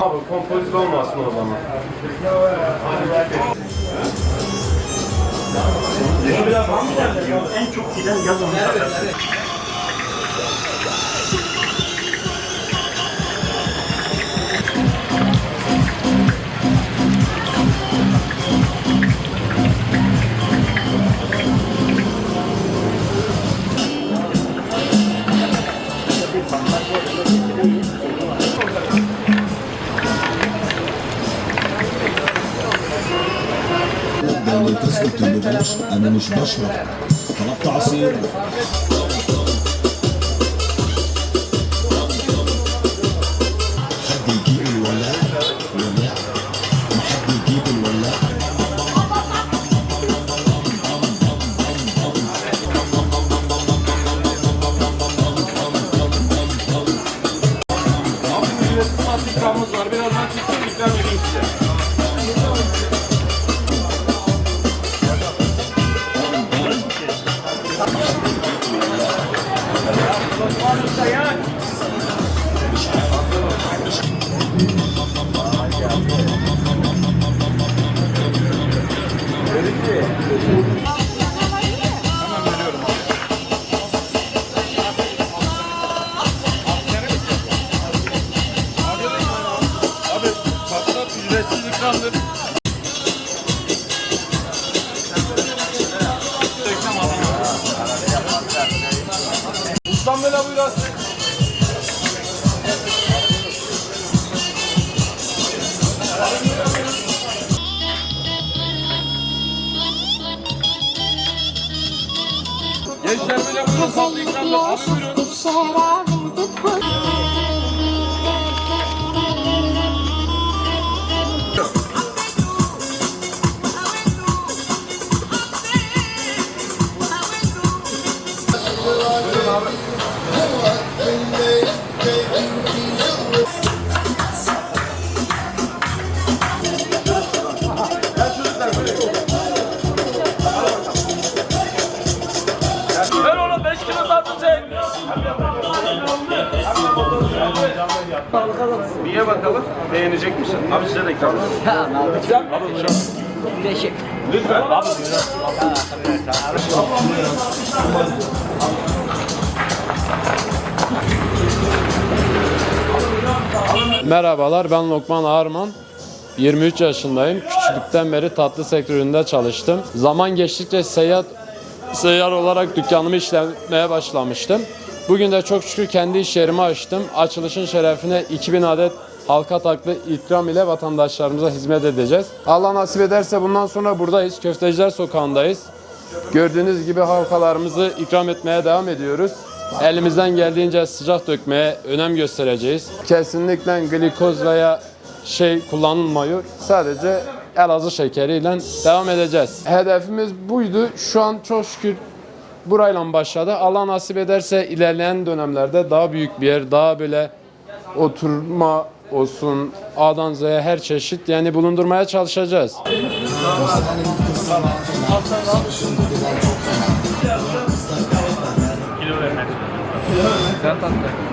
Abi kompozit olmasın o zaman. En çok giden yaz onu اللي اللي أنا مش بشرب. طلبت عصير. İkramımız var. Birazdan çıksın ikram edeyim size. Abi ikramdır. Ustam böyle buyurun. Gençler böyle buyurun tatlı ikramdır. Abi buyurun. Niye bakalım? Beğenecek misin? Abi size de ikram Güzel mi? Teşekkür. Lütfen. Abi Merhabalar ben Lokman Ağarman. 23 yaşındayım. Küçüklükten beri tatlı sektöründe çalıştım. Zaman geçtikçe seyyar, seyyar olarak dükkanımı işlemeye başlamıştım. Bugün de çok şükür kendi iş yerimi açtım. Açılışın şerefine 2000 adet halka taklı ikram ile vatandaşlarımıza hizmet edeceğiz. Allah nasip ederse bundan sonra buradayız. Köfteciler Sokağı'ndayız. Gördüğünüz gibi halkalarımızı ikram etmeye devam ediyoruz. Elimizden geldiğince sıcak dökmeye önem göstereceğiz. Kesinlikle glikoz veya şey kullanılmıyor. Sadece Elazığ şekeriyle devam edeceğiz. Hedefimiz buydu. Şu an çok şükür burayla başladı. Allah nasip ederse ilerleyen dönemlerde daha büyük bir yer, daha böyle oturma olsun, A'dan Z'ye her çeşit yani bulundurmaya çalışacağız. Sen tatlı.